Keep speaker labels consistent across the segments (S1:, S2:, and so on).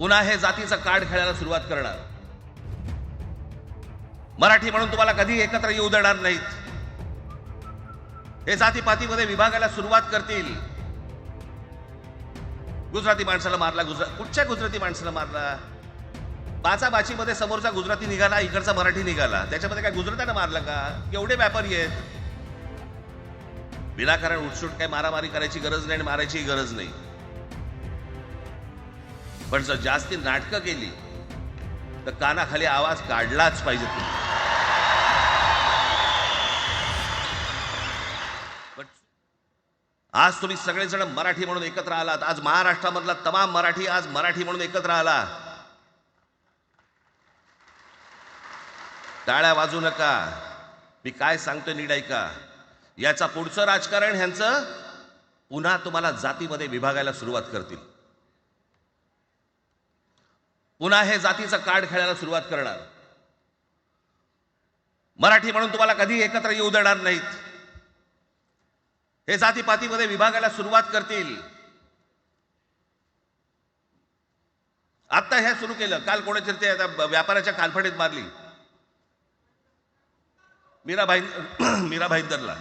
S1: पुन्हा हे जातीचं कार्ड खेळायला सुरुवात करणार. मराठी म्हणून तुम्हाला कधी एकत्र येऊ देणार नाहीत. हे जातीपातीमध्ये विभागायला सुरुवात करतील. गुजराती माणसाला मारला गुजरात कुठच्या गुजराती माणसाला मारला? बाचाबाचीमध्ये समोरचा गुजराती निघाला इकडचा मराठी निघाला. त्याच्यामध्ये काय गुजरात्यानं मारलं का? एवढे व्यापारी आहेत? विनाकारण उठसूट काय मारामारी करायची गरज नाही आणि मारायची गरज नाही. पण जर जास्ती नाटकं केली तर कानाखाली आवाज काढलाच पाहिजे तुम्ही. आज तुम्ही सगळेजण मराठी म्हणून एकत्र आलात. आज महाराष्ट्रामधला तमाम मराठी आज मराठी म्हणून एकत्र आला. टाळ्या वाजू नका. मी काय सांगतो नीड ऐका. याचा पुढचं राजकारण ह्यांचं पुन्हा तुम्हाला जातीमध्ये विभागायला सुरुवात करतील. पुन्हा हे जातीचं कार्ड खेळायला सुरुवात करणार. मराठी म्हणून तुम्हाला कधी एकत्र येऊ देणार नाहीत. हे जातीपातीमध्ये विभागायला सुरुवात करतील. आत्ता हे सुरू केलं. काल कोणाच्या ते आता व्यापाराच्या कालफडीत मारली. मीरा भाई मीरा भाईंदरला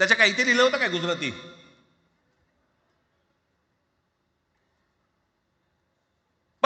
S1: त्याच्या काय इथे लिहिलं होतं काय गुजराती?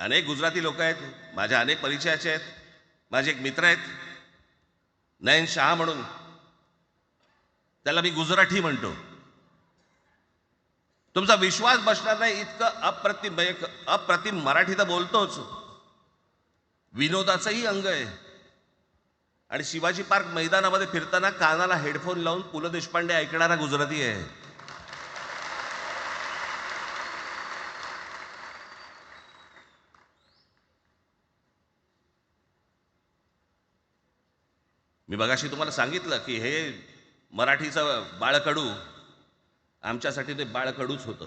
S1: अनेक गुजराती लोक आहेत. माझ्या अनेक परिचयाचे आहेत. माझे एक मित्र आहेत. नयन शहा म्हणून. त्याला मी गुजराठी म्हणतो. तुमचा विश्वास बसणार नाही इतकं अप्रतिम म्हणजे अप्रतिम मराठी तर बोलतोच. विनोदाचंही अंग आहे. आणि शिवाजी पार्क मैदानामध्ये फिरताना कानाला हेडफोन लावून पु ल देशपांडे ऐकणारा गुजराती आहे. मी बघाशी तुम्हाला सांगितलं की हे मराठीचं बाळकडू आमच्यासाठी ते बाळकडूच होतं.